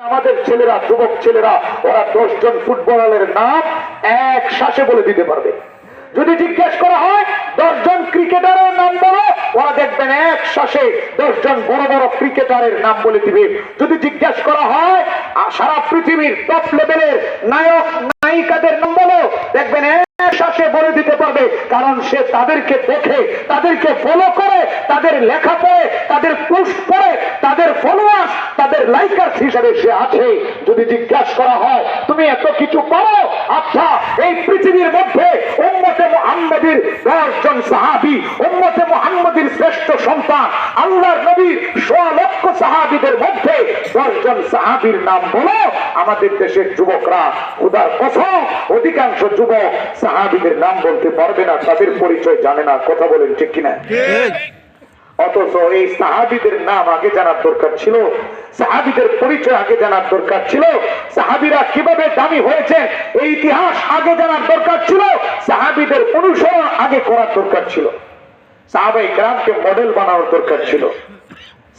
আমাদের ছেলেরা, যুবক ছেলেরা, ওরা দশজন ফুটবলারের নাম এক শ্বাসে বলে দিতে পারবে। যদি জিজ্ঞেস করা হয় দশজন ক্রিকেটারের নাম বলো, ওরা দেখবেন এক শ্বাসে দশজন বড় বড় ক্রিকেটারের নাম বলে দিবে। যদি জিজ্ঞেস করা হয় সারা পৃথিবীর টপ লেভেলের নায়ক, নায়িকাদের নাম বলো, দেখবেন এক শ্বাসে বলে দিতে পারবে। কারণ সে তাদেরকে দেখে, তাদেরকে ফলো করে, তাদের লেখা পড়ে, তাদের পোস্ট পড়ে, তাদের ফলোয়ার্স তাদের লাইকার্স হিসাবে সে আছে। যদি জিজ্ঞাসা করা হয়, তুমি এত কিছু পারো? আচ্ছা এই পৃথিবীর মধ্যে উম্মতে মুহাম্মদীর দশ জন সাহাবি, উম্মতে মুহাম্মদীর শ্রেষ্ঠ সন্তান, আল্লাহর নবীর সোয়া লক্ষ সাহাবিদের মধ্যে দশ জন সাহাবির নাম বলো। আমাদের দেশের যুবকরা খুদার কসম, অধিকাংশ যুবক সাহাবিদের নাম বলতে পারবে না, তাদের পরিচয় জানে না। কথা বলেন ঠিক কিনা? অথচ এই সাহাবিদের নাম আগে জানার দরকার ছিল, সাহাবিদের পরিচয় আগে জানার দরকার ছিল, সাহাবিরা কীভাবে দামি হয়েছে, এই ইতিহাস আগে জানার দরকার ছিল, সাহাবিদের অনুসরণ আগে করার দরকার ছিল। সাহাবাই গ্রামকে মডেল বানানোর দরকার ছিল।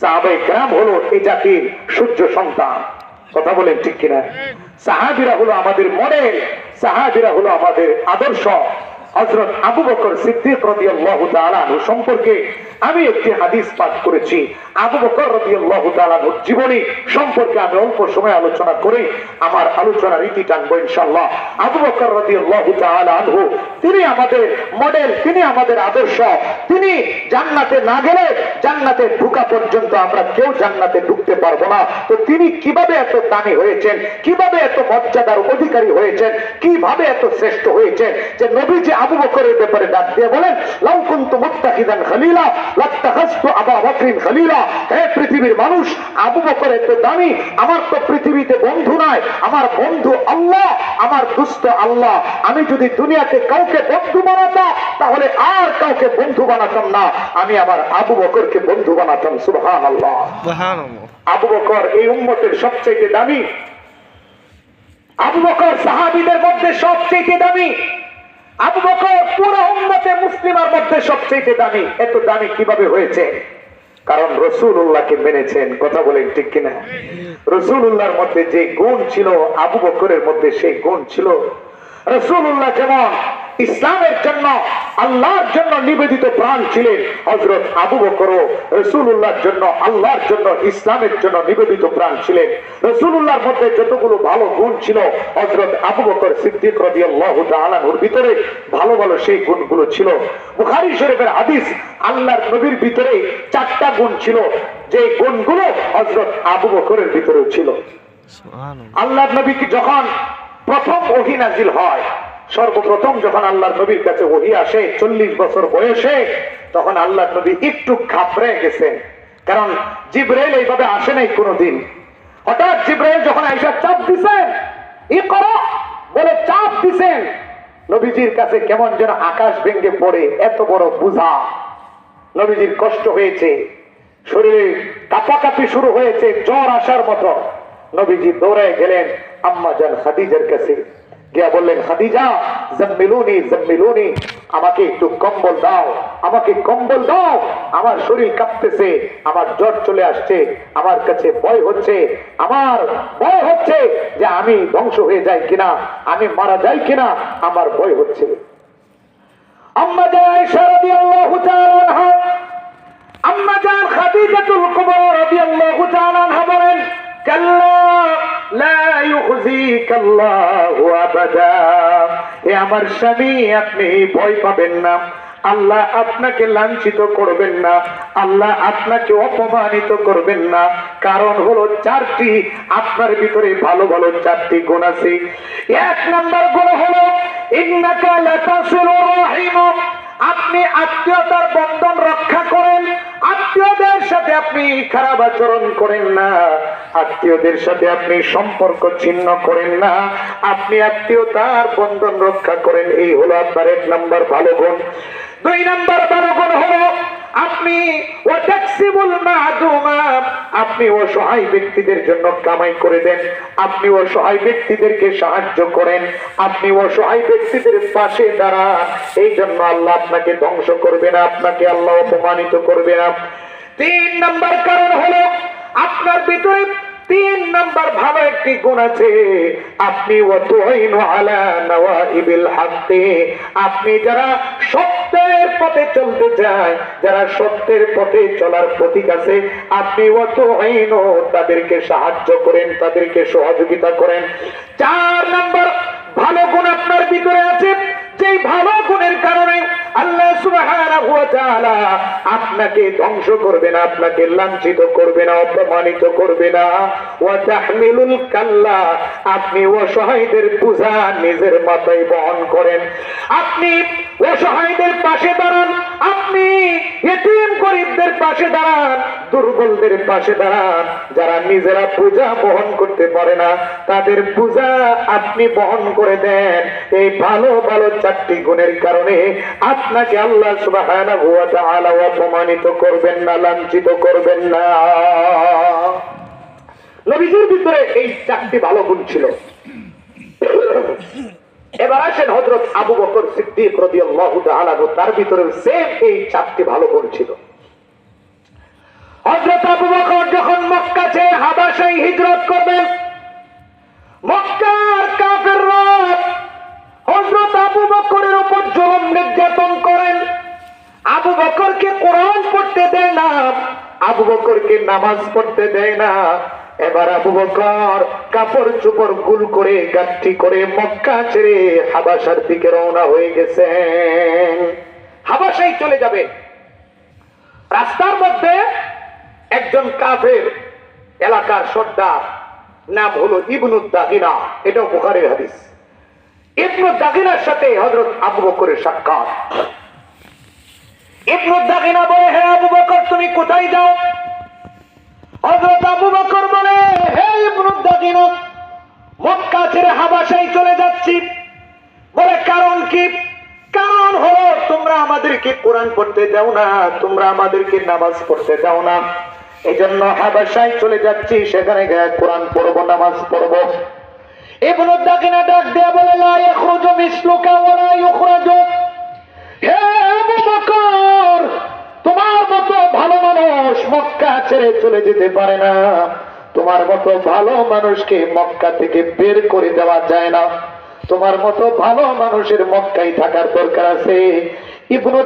সাহাবাই গ্রাম হলো এই জাতির সূর্য সন্তান। কথা বলেন ঠিক কিনা? সাহাবিরা হলো আমাদের মডেল, সাহাবিরা হলো আমাদের আদর্শ। হজরত আবু বকর সিদ্দিক রাদিয়াল্লাহু তাআলা আনহু সম্পর্কে আমি একটি হাদিস পাঠ করেছি। আবু বকর রাদিয়াল্লাহু তাআলা আনহুর জীবনী সম্পর্কে আমি অল্প সময় আলোচনা করে আমার আলোচনার রীতি টানবো ইনশাআল্লাহ। আবু বকর রাদিয়াল্লাহু তাআলা আনহু, তিনি আমাদের মডেল তিনি আমাদের আদর্শ। তিনি জান্নাতে না গেলে জান্নাতে ঢুকা পর্যন্ত আমরা কেউ জান্নাতে ঢুকতে পারব না। তো তিনি কীভাবে এত দামি হয়েছেন? কীভাবে এত মর্যাদার অধিকারী হয়েছেন? কীভাবে এত শ্রেষ্ঠ হয়েছেন? যে নবী যে আবু বকরের ব্যাপারে ডাক দিয়ে বলেন মুত্তাকিদান খলিলা আবু বকরিন খলিলা। হে পৃথিবীর মানুষ আবু বকর এত দামি আমার তো পৃথিবীতে বন্ধু নাই আমার বন্ধু আল্লাহ আমার আল্লাহ। আমি যদি দুনিয়াতে কাউকে বন্ধু বানাতাম তাহলে আর কাউকে বন্ধু বানাতাম না। আমি আমার আবু বকরকে বন্ধু বানাতাম সুবহান আল্লাহ. আবু বকর এই উম্মতের সবচেয়ে দামি। আবু বকর সাহাবিদের মধ্যে সবচেয়ে দামি। আবু বকর পুরো উম্মতে মুসলিমার মধ্যে সবচেয়ে দামি। এত দামি কীভাবে হয়েছে? কারণ রসুল উল্লাহকে মেনেছেন, কথা বলেন ঠিক কিনা? রসুল উল্লাহর মধ্যে যে গুণ ছিল, আবু বকরের মধ্যে সেই গুণ ছিল। রসুল উল্লাহ যেমন ইসলামের জন্য আল্লাহর জন্য নিবেদিত প্রাণ ছিলেন হজরত আবু বকর। রসুল্লাহর জন্য আল্লাহর জন্য ইসলামের জন্য নিবেদিত প্রাণ ছিলেন। রসুল্লাহর মধ্যে যতগুলো ভালো গুণ ছিল হজরত আবু বকর সিদ্দিক রবি আল্লাহ আলানুর ভিতরে ভালো ভালো সেই গুণগুলো ছিল। বুখারি শরীফের হাদিস আল্লাহর নবীর ভিতরে চারটা গুণ ছিল যে গুণগুলো হজরত আবু বকরের ভিতরে ছিল। আল্লাহ নবী যখন প্রথম ওহি নাজিল হয় সর্বপ্রথম যখন আল্লাহ নবীর কাছে ওহি আসে, চল্লিশ বছর বয়সে, তখন আল্লাহ নবী একটু ঘাবড়ে গেছেন। কারণ জিব্রাইল এইভাবে আসে নাই কোনোদিন। হঠাৎ জিব্রাইল যখন আইসা চাপ দিছেন ই করো বলে চাপ দিছেন। নবীজির কাছে কেমন যেন আকাশ ভেঙ্গে পড়ে, এত বড় বুঝা। নবীজির কষ্ট হয়েছে। শরীরে কাপাকাপি শুরু হয়েছে, জ্বর আসার মতো। নবীজি দৌড়ে গেলেন আম্মা জান খাদিজার কাছে। গিয়া বললেন, খাদিজা, জম্মিলুনি জম্মিলুনি, আমাকে একটু কম্বল দাও, আমাকে কম্বল দাও, আমার শরীর কাঁপতেছে, আমার জ্বর চলে আসছে, আমার কাছে ভয় হচ্ছে, আমার ভয় হচ্ছে যে আমি ধ্বংস হয়ে যাই কিনা, আমি মারা যাই কিনা, আমার ভয় হচ্ছে। আম্মা রাদিয়াল্লাহু তাআলা আনহা, আম্মা জান খাদিজাতুল কুবরা রাদিয়াল্লাহু তাআলা বলেন, কাল্লা হে আমার স্বামী, আপনি ভয় পাবেন না। আল্লাহ আপনাকে লাঞ্ছিত করবেন না। আল্লাহ আপনাকে অপমানিত করবেন না। কারণ হলো চারটি, আপনার ভিতরে ভালো ভালো চারটি গুণ আছে। এক নাম্বার গুণ হলো আপনি আত্মীয়তার বন্ধন রক্ষা করেন। আত্মীয়দের সাথে আপনি খারাপ আচরণ করেন না, আত্মীয়দের সাথে আপনি সম্পর্ক ছিন্ন করেন না, আপনি আত্মীয়তার বন্ধন রক্ষা করেন, এই হলো আপনার এক নাম্বার ভালো গুণ। দুই নাম্বার ভালো গুণ হলো আপনি আপনি অসহায় ব্যক্তিদের জন্য কামাই করে দেন, আপনি ব্যক্তিদেরকে সাহায্য করেন, আপনি অসহায় ব্যক্তিদের পাশে দাঁড়ান, এই জন্য আল্লাহ আপনাকে ধ্বংস করবে না, আপনাকে আল্লাহ অপমানিত করবে না। তিন নম্বর কারণ হলো আপনার ভিতরে তিন নাম্বার ভালো একটি গুণ আছে। আপনি আপনি যারা সত্যের পথে চলতে চায়, যারা সত্যের পথে চলার প্রতীক আছে, আপনি ওয়াতুইনু তাদেরকে সাহায্য করেন, তাদেরকে সহযোগিতা করেন। চার নাম্বার ভালো গুণ আপনার ভিতরে আছে যেই ভালো গুণের কারণে আল্লাহ আপনাকে ধ্বংস করবে না, আপনাকে লাঞ্ছিত করবে না, অপমানিত করবে না। কাল্লা, আপনি অসহায়দের পূজা নিজের মাথায় বহন করেন। আপনি অসহায়দের পাশে দাঁড়ান। আপনি এতিম গরিবদের পাশে দাঁড়ান, দুর্বলদের পাশে দাঁড়ান। যারা নিজেরা পূজা বহন করতে পারে না, তাদের পূজা আপনি বহন করে দেন। এই ভালো ভালো চারটি গুণের কারণে আপনাকে আল্লাহ ওয়া অপমানিত করবেন না, লাঞ্ছিত করবেন না। নবীজির ভিতরে এই চারটি ভালো গুণ ছিল। এবার আসেন হযরত আবু বকর সিদ্দিক তার ভিতরে সেম এই চারটি ভালো গুণ ছিল। হযরত আবু বকর যখন মক্কা ছেড়ে হাবাসায় হিজরত করবেন, মক্কার হযরত আবু বকরের উপর নির্যাতন করেন। আবু বকরকে কোরআন পড়তে দেয় না, আবু বকরকে নামাজ পড়তে দেয় না। এবার আবু বকর কাপড় চোপড় গুল করে, গাঠি করে মক্কা ছেড়ে হাবাসার দিকে রওনা হয়ে গেছেন হাবাসাই চলে যাবে। রাস্তার মধ্যে একজন কাফের এলাকার সর্দার, নাম হলো ইবনুদ্দাহিনা এটাও বুখারের হাদিস। ইবনুদ্দাহিনার সাথে হযরত আবু বকরের সাক্ষাৎ। ইবনুদ্দাহিনা বলে হ্যাঁ আবু বকর, তুমি কোথায় যাও? হযরত আবু বকর বলে, হে ইবনুদ্দাহিনা মক্কা ছেড়ে হাবাসায় চলে যাচ্ছি। বলে, কারণ কি? কারণ হলো তোমরা আমাদেরকে কোরআন পড়তে দাও না, তোমরা আমাদেরকে নামাজ পড়তে দাও না। এই জন্য হাবাসায় চলে যাচ্ছি, সেখানে গিয়ে কোরআন পড়ব, নামাজ পড়ব। ইবনু দাকিনা ডাক দেয়া বলে, লা ইয়াখরুজু মিসলুকা ওয়া লা ইউখরাজু। হে আবু বকর তোমার মতো ভালো মানুষ মক্কা ছেড়ে চলে যেতে পারে না। তোমার মতো ভালো মানুষকে মক্কা থেকে বের করে দেওয়া যায় না। তোমার মতো ভালো মানুষের মক্কায় থাকার দরকার আছে। ইবনু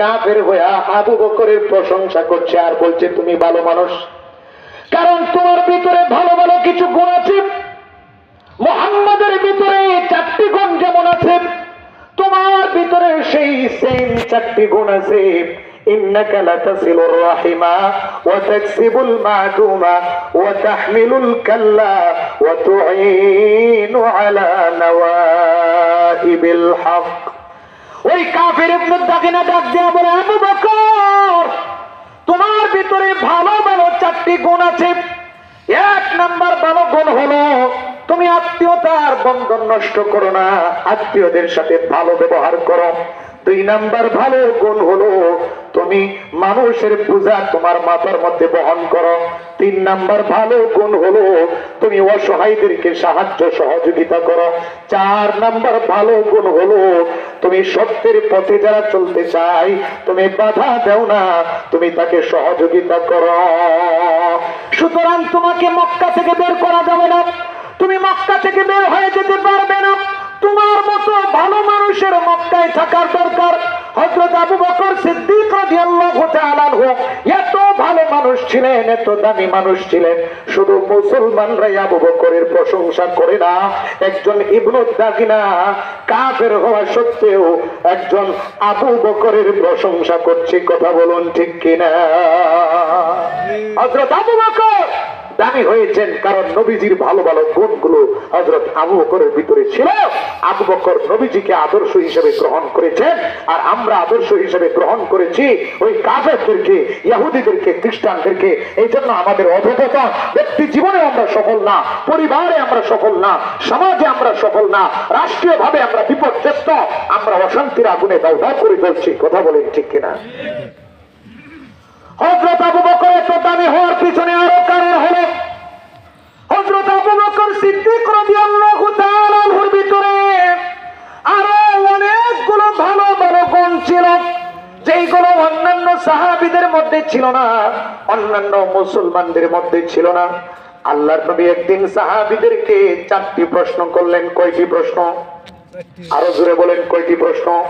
কাফের হইয়া আবু বকরের প্রশংসা করছে আর বলছে, তুমি ভালো মানুষ। কারণ তোমার ভিতরে ভালো ভালো কিছু গুণ আছে। মোহাম্মদের ভিতরে চারটি গুণ যেমন আছে, তোমার ভিতরে সেই সেম চারটি গুণ আছে। إنك لتصل الرحم وتكسب المعدوم وتحمل الكلا وتعين على نوائب الحق ওই কাফের ইবনে দাগিনা ডাক দেয়া বলে আবু বকর তোমার ভিতরে ভালো ভালো চারটি গুণ আছে এক নাম্বার ভালো গুণ হলো তুমি আত্মীয়তার বন্ধন নষ্ট করো না আত্মীয়দের সাথে ভালো ব্যবহার করো দুই নাম্বার ভালো গুণ হলো তুমি মানুষের পূজা তোমার মাথার মধ্যে বহন করো। তিন নাম্বার, ভালো গুণ হলো তুমি অসহায়দেরকে সাহায্য সহযোগিতা করো। চার নাম্বার, ভালো গুণ হলো তুমি সত্যের পথে যারা চলতে চাই তুমি বাধা দেও না, তুমি তাকে সহযোগিতা করো। সুতরাং তোমাকে মক্কা থেকে বের করা যাবে না। তুমি মক্কা থেকে বের হয়ে যেতে পারবে না। তোমার মতো ভালো মানুষের মক্কায় থাকার দরকার। হযরত আবু বকর সিদ্দিক রাদিয়াল্লাহু এত ভালো মানুষ ছিলেন, এত দামি মানুষ ছিলেন। শুধু মুসলমানরাই আবু বকরের প্রশংসা করে না, একজন ইবনু কাফের হওয়া সত্ত্বেও একজন আবু বকরের প্রশংসা করছে, কথা বলুন ঠিক কিনা? হযরত আবু বকর! দামি হয়েছেন, কারণ নবীজির ভালো ভালো গুণগুলো হজরত আবু বকরের ভিতরে ছিল। আবু বকর নবীজিকে আদর্শ হিসেবে গ্রহণ করেছেন, আর আমরা আদর্শ হিসেবে গ্রহণ করেছি ওই কাফেরদেরকে, ইহুদিদেরকে, খ্রিস্টানদেরকে। এই জন্য আমাদের অধপতা ব্যক্তি জীবনে আমরা সফল না, পরিবারে আমরা সফল না, সমাজে আমরা সফল না রাষ্ট্রীয় ভাবে আমরা বিপর্যস্ত, আমরা অশান্তির আগুনে দাও করে চলছি কথা বলেন ঠিক কিনা? হজরত আবু বকর এত দামি হওয়ার পিছনে আরও কারণ হলো হজরত আবু বকর সিদ্দিক রাদিয়াল্লাহু তাআলা ভিতরে আরও অনেকগুলো ভালো ভালো গুণ ছিল, যেইগুলো অন্যান্য সাহাবীদের মধ্যে ছিল না, অন্যান্য মুসলমানদের মধ্যে ছিল না। আল্লাহর নবী একদিন সাহাবিদেরকে চারটি প্রশ্ন করলেন, কয়টি প্রশ্ন? আরও জোরে বলেন কয়টি প্রশ্ন?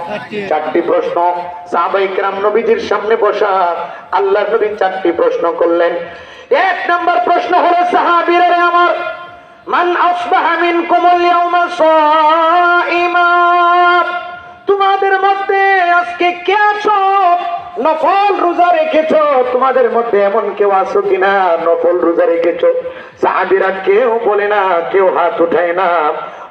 চারটি। প্রশ্ন। সাহাবাই কেরাম নবীজির সামনে বসা আল্লাহর নবী চারটি প্রশ্ন করলেন। এক নম্বর প্রশ্ন হলো সাহাবীরা আমার মান আসবাহা মিনকুম আল-ইয়াওমা সাইমা তোমাদের মধ্যে আজকে কে আছো? নফল রোজা রেখেছো? তোমাদের মধ্যে এমন কেউ আছো কিনা? নফল রোজা রেখেছো? সাহাবিরা কেউ বলে না কেউ হাত উঠায় না।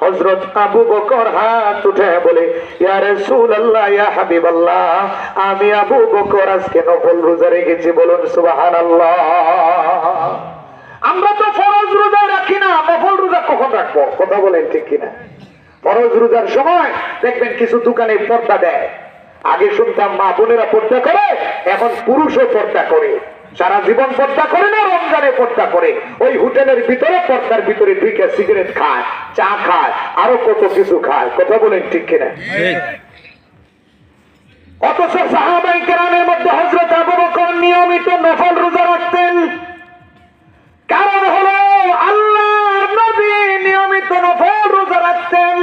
হজরত আবু বকর হাত উঠে বলে, ইয়া রাসূলুল্লাহ, ইয়া হাবিবাল্লাহ, আমি আবু বকর আজকে নফল রোজা রেখেছি, বলুন সুবহানাল্লাহ। আমরা তো ফরজ রোজা রাখি না, নফল রোজা কখন রাখব? কথা বলেন ঠিক কিনা? ফরজ রোজার সময় দেখবেন কিছু দোকানে পর্দা দেয়। আগে শুনতাম মা বোনেরা পর্দা করে, এখন পুরুষও পর্দা করে। সারা জীবন পর্দা করে না, রমজানে পর্দা করে, ওই হোটেলের ভিতরে, পর্দার ভিতরে ঢুকে সিগারেট খায়, চা খায়, আরও কত কিছু খায়। কথা বলেন ঠিক কিনা? অথচ সাহাবাই কেরামের মধ্যে হজরত নিয়মিত নফল রোজা রাখতেন। কারণ হলো আল্লাহর নবী নিয়মিত নফল রোজা রাখতেন।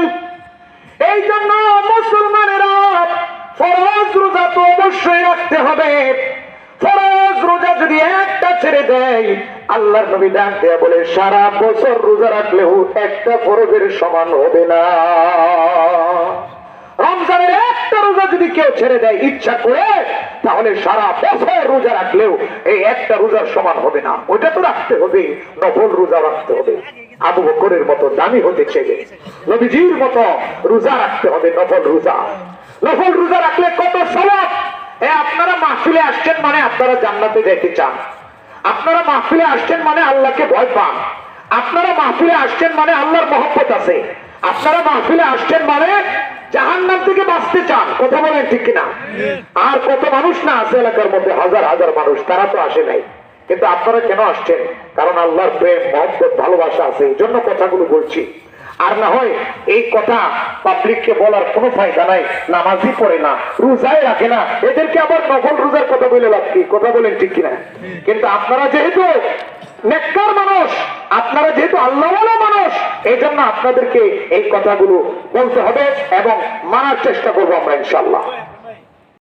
এই জন্য মুসলমানেরা ফরজ রোজা তো অবশ্যই রাখতে হবে। রোজা যদি একটা ছেড়ে দেয়, আল্লাহর নবী বলে, সারা বছর রোজা রাখলেও একটা ফরজের সমান হবে না। রমজানের একটা রোজা যদি কেউ ছেড়ে দেয়, ইচ্ছা করে, তাহলে সারা বছর রোজা রাখলেও এই একটা রোজার সমান হবে না। ওটা তো রাখতে হবে, নফল রোজা রাখতে হবে। আবু বকরের মতো দামি হতে চেয়ে নবীজির মতো রোজা রাখতে হবে, নফল রোজা। নফল রোজা রাখলে কত মাহফিলে আসছেন মানে আপনারা জান্নাতে যেতে চান। আপনারা মাহফিলে আসছেন মানে আল্লাহকে ভয় পান। আপনারা মাহফিলে আসছেন মানে আল্লাহর মহব্বত আছে। আপনারা মাহফিলে আসছেন মানে জাহান্নাম থেকে বাঁচতে চান। কথা বলেন ঠিক কিনা? আর কত মানুষ না আছে এলাকার মধ্যে? হাজার হাজার মানুষ। তারা তো আসে নাই। কিন্তু আপনারা কেন আসছেন? কারণ আল্লাহর প্রেম, মহব্বত, ভালোবাসা আছে। এই জন্য কথাগুলো বলছি। আর না হয় এই কথা পাবলিককে বলার কোনো ফায়দা নাই, নামাজই পড়ে না রোজাই রাখে না। এদেরকে আবার নকল রোজার কথা বলে কি? কথা বলেন ঠিক কিনা? কিন্তু আপনারা যেহেতু নেককার মানুষ, আপনারা যেহেতু আল্লাহওয়ালা মানুষ এই জন্য আপনাদেরকে এই কথাগুলো বলতে হবে এবং মানার চেষ্টা করব আমরা ইনশাল্লাহ